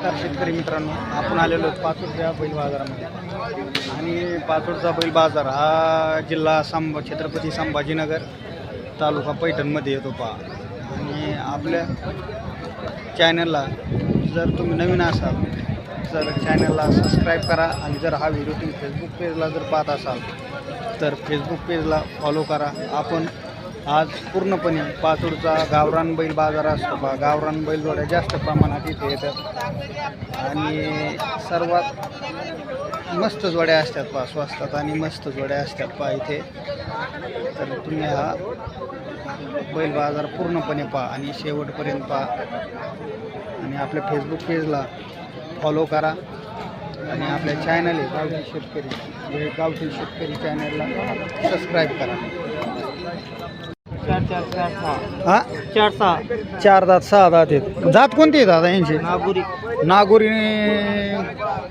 नमस्कार शेतकरी मित्रांनो. आपण आलेलो आहोत पाचोडच्या बैल बाजारामध्ये. आणि पाचोडचा बैल बाजार हा जिल्हा संभ छत्रपती संभाजीनगर तालुका पैठणमध्ये येतो पहा. आणि आपल्या चॅनलला जर तुम्ही नवीन असाल तर चॅनलला सबस्क्राईब करा आणि जर हा व्हिडिओ तुम्ही फेसबुक पेजला जर पाहत असाल तर फेसबुक पेजला फॉलो करा. आपण आज पूर्णपणे पाचूरचा गावरान बैल बाजार असतो बा. गावरान बैल जोड्या जास्त प्रमाणात इथे येतात. आणि सर्वात मस्त जोड्या असतात पा स्वस्तात आणि मस्त जोड्या असतात पा इथे. तर तुम्ही हा बैल बाजार पूर्णपणे पहा आणि शेवटपर्यंत पहा. आणि आपल्या फेसबुक पेजला फॉलो करा. आणि आपल्या चॅनल आहे गावठी शेतकरी. गावठी शेतकरी चॅनलला सबस्क्राईब करा. हा? चार सहा. चार दात सहा दात आहेत. जात कोणती आहे दादा यांची? नागुरी. नागोरी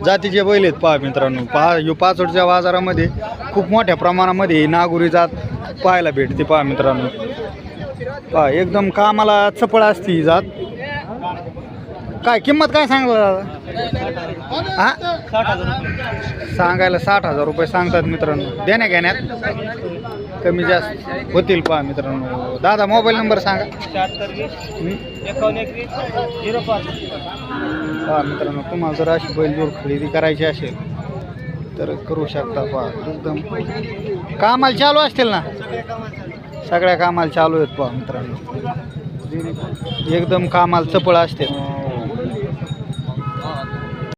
जातीचे बैल आहेत पहा मित्रांनो. पहा यो पाचोडच्या बाजारामध्ये खूप मोठ्या प्रमाणामध्ये ही नागोरी जात पाहायला भेटते पहा मित्रांनो. पहा एकदम कामाला चपळ असते ही जात. काय किंमत काय सांगला दादा? हा? सांगायला साठ हजार रुपये सांगतात मित्रांनो. देण्या घेण्यात कमी जास्त होतील पहा मित्रांनो. दादा मोबाईल नंबर सांगा. पहा मित्रांनो तुम्हाला जर अशी बैलजोड खरेदी करायची असेल तर करू शकता पहा. एकदम कामाला चालू असतील ना? सगळ्या कामाला चालू आहेत पहा मित्रांनो. एकदम कामाला चपळ असते.